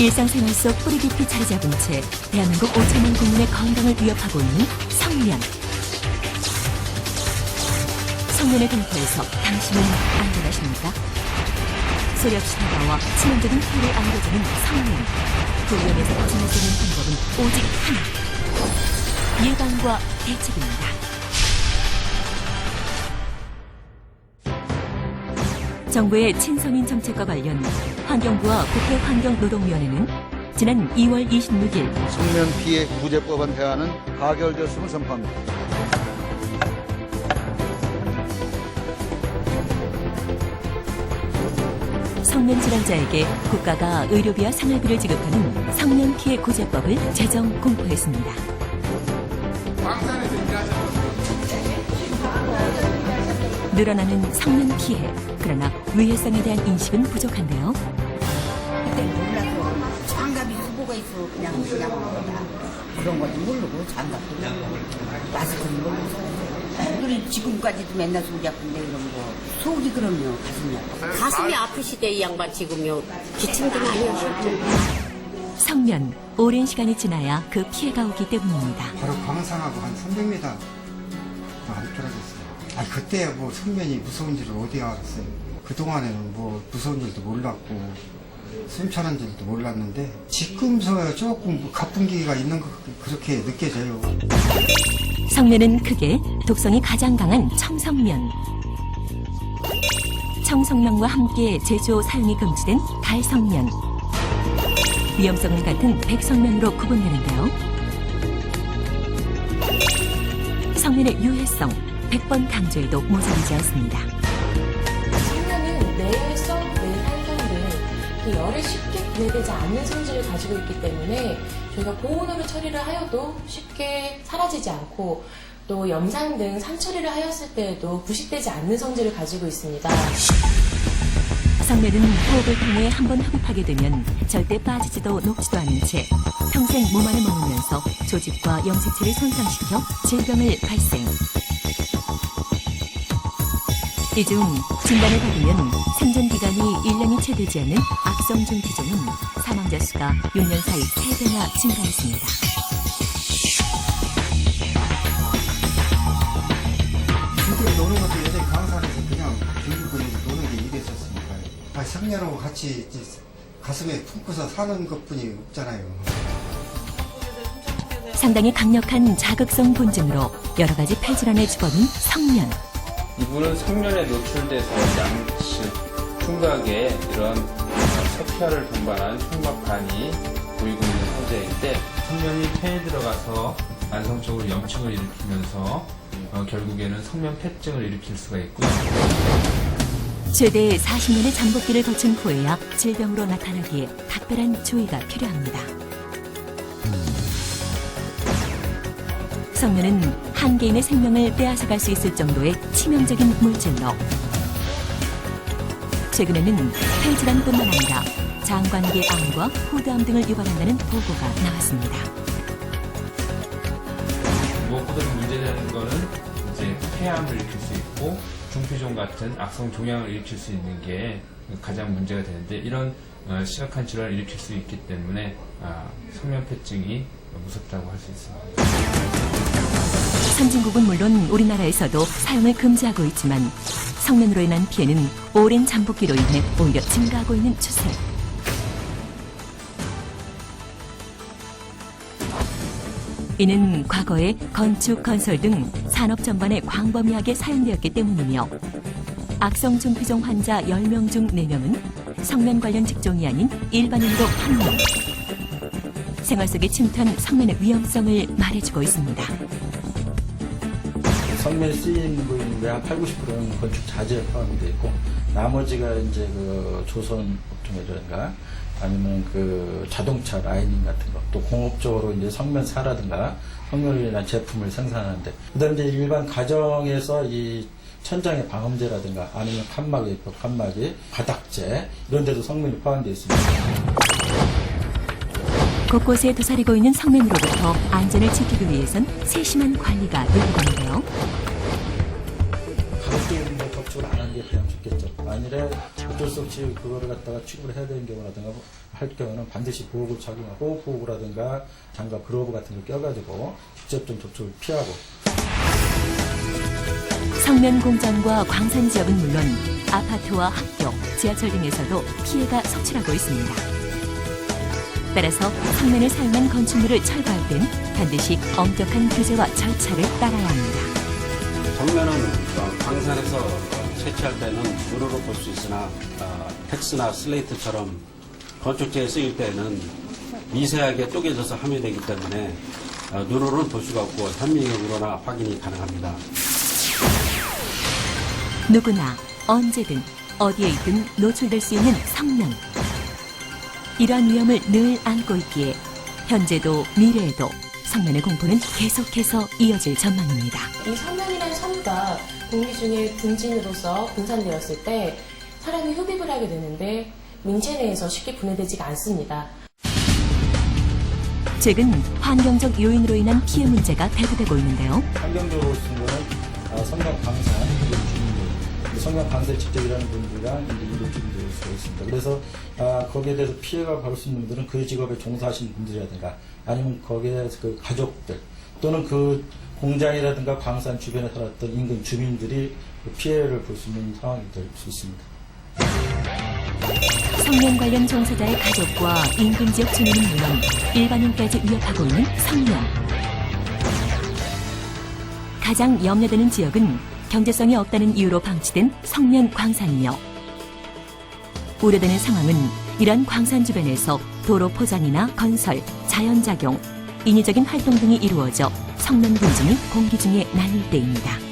일상생활 속 뿌리 깊이 자리 잡은 채 대한민국 5천만 국민의 건강을 위협하고 있는 성면. 성면의 공포에서 당신은 안전하십니까? 소리 없이 다가와 치명적인 피해를 안겨주는 성면. 수 있는 방법은 오직 하나. 예방과 대책입니다. 정부의 친서민 정책과 관련 환경부와 국회 환경노동위원회는 지난 2월 26일 성면 피해 구제법안 대안은 가결되었음을 선포합니다. 성면 질환자에게 국가가 의료비와 생활비를 지급하는 성면 피해 구제법을 제정 공포했습니다. 늘어나는 성면 피해. 그러나 위해성에 대한 인식은 부족한데요. 그때 몰라서 장갑이 수고가 있어 그냥 그냥. 그런 것도 모르고 장갑도 모르고 마스크는 모르고 우리 지금까지도 맨날 속이 아픈데 이런 거 속이 그럼요 가슴이 아파 가슴이 아프시대 이 양반 지금요 기침도 많이 하셨죠 성면. 오랜 시간이 지나야 그 피해가 오기 때문입니다. 바로 광산하고 한 300m 안 떨어졌어요. 아 그때 뭐 성면이 무서운 줄을 어디 알았어요. 그동안에는 뭐 무서운 줄도 몰랐고 순찰한 줄도 몰랐는데 지금서야 조금 뭐 가뿐기가 있는 것 같- 그렇게 느껴져요. 성면은 크게 독성이 가장 강한 청성면. 청성면과 함께 제조 사용이 금지된 달성면. 위험성은 같은 백성면으로 구분되는데요. 성면의 유해성 100번 강조해도 모자르지 않습니다. 성면은 뇌성, 뇌산성 등 열에 쉽게 분해되지 않는 성질을 가지고 있기 때문에 저희가 보온으로 처리를 하여도 쉽게 사라지지 않고 또 염산 등 상처리를 하였을 때에도 부식되지 않는 성질을 가지고 있습니다. 성면은 호흡을 통해 한 번 흡입하게 되면 절대 빠지지도 녹지도 않은 채 평생 몸 안에 머물면서 조직과 염색체를 손상시켜 질병을 발생. 이중 진단을 받으면 생존 기간이 1년이 채 되지 않는 악성중 기종은 사망자 수가 6년 사이 3배나 증가했습니다. 친구들 노는 것도 예전에 광산에서 그냥 들고 노는 게 일이었었으니까요. 아, 성년하고 같이 가슴에 품고서 사는 것뿐이 없잖아요. 상당히 강력한 자극성 본증으로 여러 가지 폐질환의 주범인 성면. 이분은 성면에 노출돼서 양측 흉곽에 이런 석회화를 동반한 흉곽반이 보이고 있는 상태인데 성면이 폐에 들어가서 만성적으로 염증을 일으키면서 어, 결국에는 성면 폐증을 일으킬 수가 있고요. 최대 40년의 잠복기를 거친 후에야 질병으로 나타나기에 각별한 주의가 필요합니다. 성면은 한 개인의 생명을 빼앗아갈 수 있을 정도의 치명적인 물질로 최근에는 폐질환뿐만 아니라 장관계 암과 후두암 등을 유발한다는 보고가 나왔습니다. 무엇보다 문제되는 거는 이제 폐암을 일으킬 수 있고 중피종 같은 악성 종양을 일으킬 수 있는 게 가장 문제가 되는데 이런 어, 심각한 질환을 일으킬 수 있기 때문에 아, 성면폐증이 무섭다고 할 수 있습니다. 선진국은 물론 우리나라에서도 사용을 금지하고 있지만 성면으로 인한 피해는 오랜 잠복기로 인해 오히려 증가하고 있는 추세. 이는 과거에 건축, 건설 등 산업 전반에 광범위하게 사용되었기 때문이며 악성 중피종 환자 10명 중 4명은 성면 관련 직종이 아닌 일반인으로 판명. 생활 속에 침투한 성면의 위험성을 말해주고 있습니다. 성면에 쓰이는 부분이 한 8, 90%는 건축 자재에 포함이 되어 있고 나머지가 이제 그 조선 업종이라든가 아니면 그 자동차 라이닝 같은 거또 공업적으로 이제 성면사라든가 인한 제품을 생산하는데 그다음에 이제 일반 가정에서 이 천장에 방음제라든가 아니면 칸막이 칸막이 바닥재 이런 데도 성면이 포함되어 있습니다. 곳곳에 도사리고 있는 성면으로부터 안전을 지키기 위해선 세심한 관리가 요구되는데요. 입는 거 적극적으로 안 하는 게 그냥 좋겠죠. 만일에 어쩔 수 없이 그거를 갖다가 취급을 해야 되는 경우라든가 할 경우는 반드시 보호구 착용하고 보호구라든가 장갑, 글로브 같은 걸 껴가지고 직접적 접촉을 피하고 성면 공장과 광산 지역은 물론 아파트와 학교, 지하철 등에서도 피해가 속출하고 있습니다. 따라서 성면을 사용한 건축물을 철거할 땐 반드시 엄격한 규제와 절차를 따라야 합니다. 정면은 어, 광산에서 채취할 때는 눈으로 볼 수 있으나 어, 텍스나 슬레이트처럼 건축재에 쓰일 때는 미세하게 쪼개져서 함유되기 때문에 어, 눈으로는 볼 수가 없고 현미경으로나 확인이 가능합니다. 누구나 언제든 어디에 있든 노출될 수 있는 성면. 이러한 위험을 늘 안고 있기에 현재도 미래에도 성면의 공포는 계속해서 이어질 전망입니다. 이 성면이라는 섬과 공기 중에 분진으로서 분산되었을 때 사람이 흡입을 하게 되는데 민체 내에서 쉽게 분해되지가 않습니다. 최근 환경적 요인으로 인한 피해 문제가 대두되고 있는데요. 환경적으로 볼 거는 아, 성경 그 성경 광산에 직접 일하는 분들이랑 주민들일 수가 있습니다. 그래서 아, 거기에 대해서 피해가 받을 수 있는 분들은 그 직업에 종사하시는 분들이라든가 아니면 거기에 그 가족들 또는 그 공장이라든가 광산 주변에 살았던 인근 주민들이 그 피해를 볼 수 있는 상황이 될 수 있습니다. 성면 관련 종사자의 가족과 인근 지역 주민은 물론 일반인까지 위협하고 있는 성면. 가장 염려되는 지역은 경제성이 없다는 이유로 방치된 성면 광산이며 우려되는 상황은 이러한 광산 주변에서 도로 포장이나 건설, 자연작용, 인위적인 활동 등이 이루어져 성면 분진이 공기 중에 날릴 때입니다.